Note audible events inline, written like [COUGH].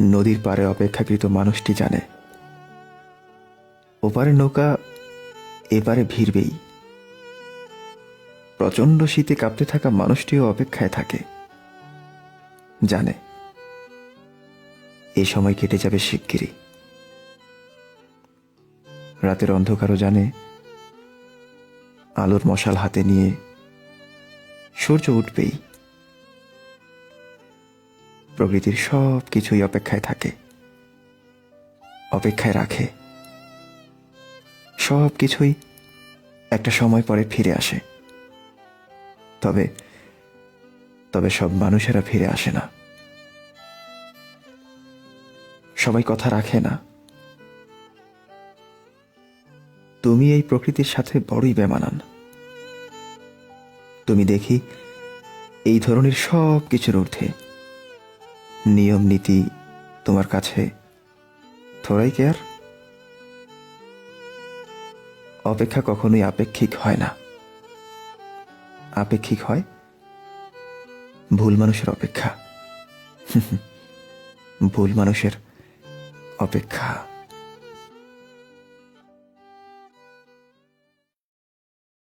নদীর পারে অপেক্ষাকৃত মানুষটি জানে। ওপারে নৌকা, এপারে ভিড়বেই। প্রচণ্ড শীতে কাঁপতে থাকা মানুষটিও অপেক্ষায় থাকে। জানে, এ সময় কেটে যাবে শিগগিরই। রাতের অন্ধকারও জানে, আলোর মশাল হাতে নিয়ে সূর্য উঠবেই। প্রকৃতির সব কিছুই অপেক্ষায় থাকে। অপেক্ষায় রাখে। সব কিছুই একটা সময় পরে ফিরে আসে। তবে তবে সব মানুষেরা ফিরে আসে না। সবাই কথা রাখে না। তুমি এই প্রকৃতির সাথে বড়ই বেমানান। তুমি দেখি এই ধরনের সব কিছুর ঊর্ধ্বে। নিয়ম, নীতি তোমার কাছে। থোড়াই কেয়ার অপেক্ষা কখনোই আপেক্ষিক হয় না। আপেক্ষিক হয় ভুল মানুষের অপেক্ষা। [LAUGHS] ভুল মানুষের অপেক্ষা।